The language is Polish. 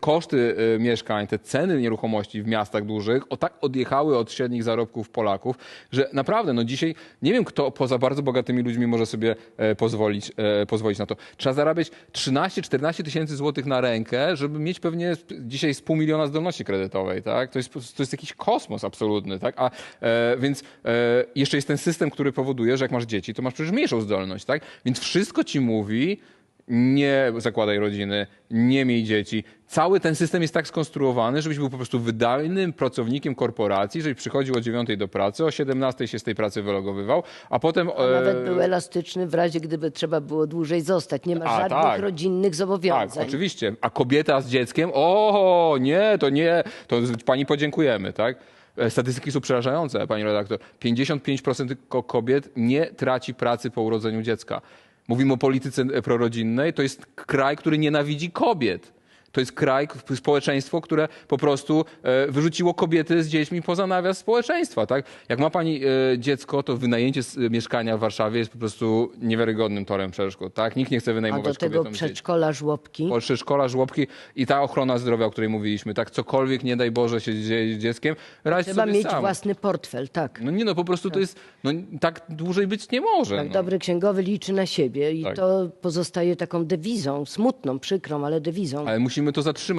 koszty y, mieszkań, te ceny nieruchomości w miastach dużych o tak odjechały od średnich zarobków Polaków, że naprawdę, no dzisiaj nie wiem, kto poza bardzo bogatymi ludźmi może sobie e, pozwolić, e, pozwolić na to. Trzeba zarabiać 13-14 tysięcy złotych na rękę, żeby mieć pewnie dzisiaj z pół miliona zdolności kredytowej, tak? To jest, to jest jakiś kosmos absolutny, tak? A e, więc e, jeszcze jest ten system, który powoduje, że jak masz dzieci, to masz przecież mniejszą zdolność, tak? Więc wszystko ci mówi, nie zakładaj rodziny, nie miej dzieci. Cały ten system jest tak skonstruowany, żebyś był po prostu wydajnym pracownikiem korporacji, żebyś przychodził o 9 do pracy, o 17 się z tej pracy wylogowywał, a potem... A nawet e, był elastyczny w razie, gdyby trzeba było dłużej zostać. Nie ma A, żadnych tak. rodzinnych Tak, zobowiązań. oczywiście. A kobieta z dzieckiem? O, nie, to nie, to pani podziękujemy, tak? E, Statystyki są przerażające, pani redaktor. 55% ko- kobiet nie traci pracy po urodzeniu dziecka. Mówimy o polityce prorodzinnej. To jest kraj, który nienawidzi kobiet. To jest kraj, społeczeństwo, które po prostu e, wyrzuciło kobiety z dziećmi poza nawias społeczeństwa. Tak? Jak ma pani e, dziecko, to wynajęcie mieszkania w Warszawie jest po prostu niewiarygodnym torem przeszkód. Tak? Nikt nie chce A wynajmować do tego przedszkola, żłobki. Przedszkola, żłobki i ta ochrona zdrowia, o której mówiliśmy, tak cokolwiek, nie daj Boże, się dzieje z dzieckiem, radź Trzeba mieć sam. własny portfel, tak. No nie no, po prostu to jest, no tak dłużej być nie może. Tak, no. dobry księgowy liczy na siebie i Tak. to pozostaje taką dewizą, smutną, przykrą, ale dewizą. Ale musimy to zatrzymać.